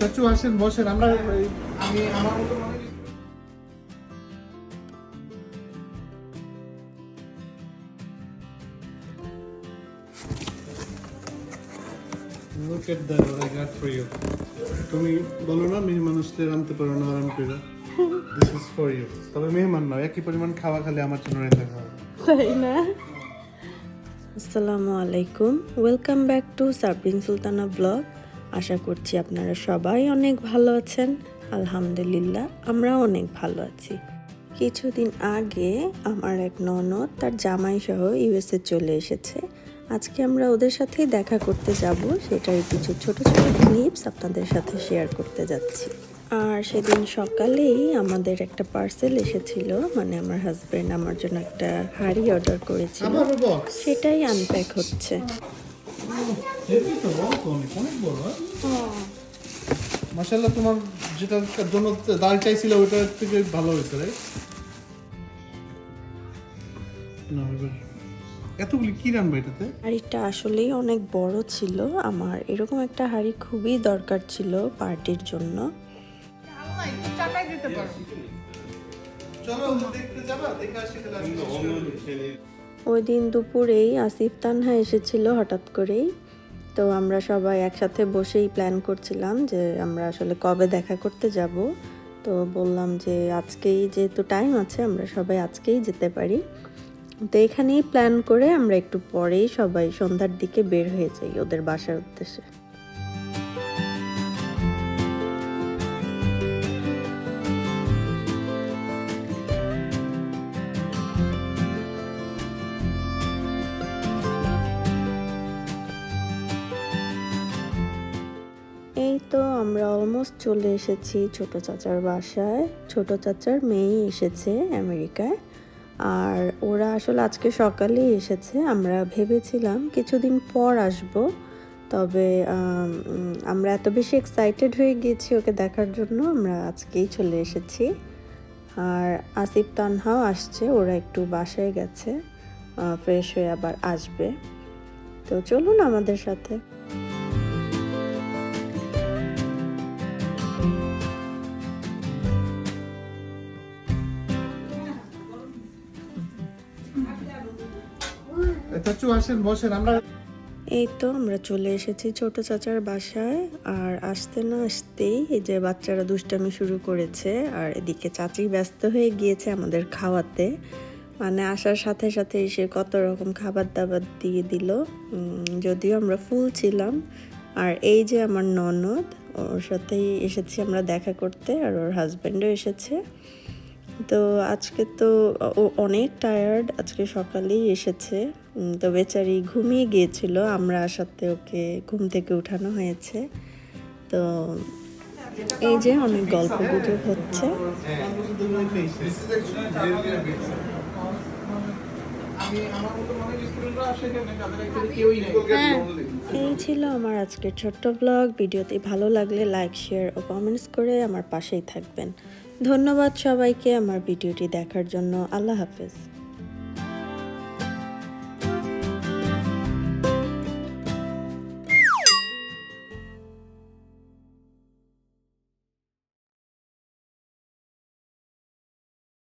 চাচু আসেন বসেন আমরা আমি আমার মতো Look at that what I got for you. তুমি বলো না মেয়ে মানুষদের আনতে পারো না আরাম করে। দিস ইজ ফর ইউ তবে মেহমান নয় একই পরিমাণ খাওয়া খালি আমার জন্য রেখে খাওয়া তাই না? আসসালামু আলাইকুম। Welcome back to Sabrin Sultana blog আশা করছি আপনারা সবাই অনেক ভালো আছেন। আলহামদুলিল্লাহ আমরা অনেক ভালো আছি। কিছুদিন আগে আমার এক ননদ তার জামাই সহ ইউএসএ চলে এসেছে। আজকে আমরা ওদের সাথেই দেখা করতে যাব। সেটার কিছু ছোট ছোট ক্লিপস আপনাদের সাথে শেয়ার করতে যাচ্ছি। আর সেদিন সকালেই আমাদের একটা পার্সেল এসেছিল। মানে আমার হাজবেন্ড আমার জন্য একটা হাড়ি অর্ডার করেছিল। সেটাই আনপ্যাক হচ্ছে। হেভি তো অনেক অনেক বড় মাশাআল্লাহ তোমার যেটার জন্য ডাল চাইছিল ওটার থেকে ভালো হয়েছে না এবার এতগুলি কি রান্না এটাতে? হাঁড়িটা আসলেই অনেক বড় ছিল। আমার এরকম একটা হাঁড়ি খুবই দরকার ছিল পার্টির জন্য। চলো দেখতে যাবা দেখে আসি তাহলে। ওই দিন দুপুরেই আসিফ তানহা এসেছিল হঠাৎ করেই। তো আমরা সবাই একসাথে বসেই প্ল্যান করছিলাম যে আমরা আসলে কবে দেখা করতে যাব। তো বললাম যে আজকেই যেহেতু টাইম আছে, আমরা সবাই আজকেই যেতে পারি। তো এখানেই প্ল্যান করে আমরা একটু পরেই সবাই সন্ধ্যার দিকে বের হয়ে যাই ওদের বাসার উদ্দেশ্যে। এই তো আমরা অলমোস্ট চলে এসেছি ছোট চাচার বাসায়। ছোট চাচার মেয়েই এসেছে আমেরিকায়। আর ওরা আসলে আজকে সকালেই এসেছে। আমরা ভেবেছিলাম কিছুদিন পর আসব। তবে আমরা এত বেশি এক্সাইটেড হয়ে গিয়েছি ওকে দেখার জন্য, আমরা আজকেই চলে এসেছি। আর আসিফ তানহাও আসছে, ওরা একটু বাসায় গেছে ফ্রেশ হয়ে আবার আসবে। তো চলুন আমাদের সাথে। চাচু আসেন, বসেন, আমরা এই তো আমরা চলে এসেছি ছোট চাচার বাসায়, আর আসতে না আসতেই এই যে বাচ্চারা দুষ্টামি শুরু করেছে, আর এদিকে চাচি ব্যস্ত হয়ে গিয়েছে আমাদের খাওয়াতে। মানে আসার সাথে সাথে এসে কত রকম খাবার দাবার দিয়ে দিল। যদিও আমরা ফুল ছিলাম, আর এই যে আমার ননদ, ওর সাথেই এসেছি আমরা দেখা করতে, আর ওর হাজব্যান্ডও এসেছে। তো আজকে তো ও অনেক টায়ার্ড আজকে সকালেই এসেছে। তো বেচারি ঘুমিয়ে গিয়েছিল, আমরা আসাতে ওকে ঘুম থেকে উঠানো হয়েছে। তো এই যে অনেক গল্প গুজব হচ্ছে। নেই এই ছিল আমার আজকের ছোট্ট ব্লগ ভিডিওটি ভালো লাগলে লাইক শেয়ার ও কমেন্টস করে আমার পাশেই থাকবেন। ধন্যবাদ সবাইকে আমার ভিডিওটি দেখার জন্য। আল্লাহ হাফেজ।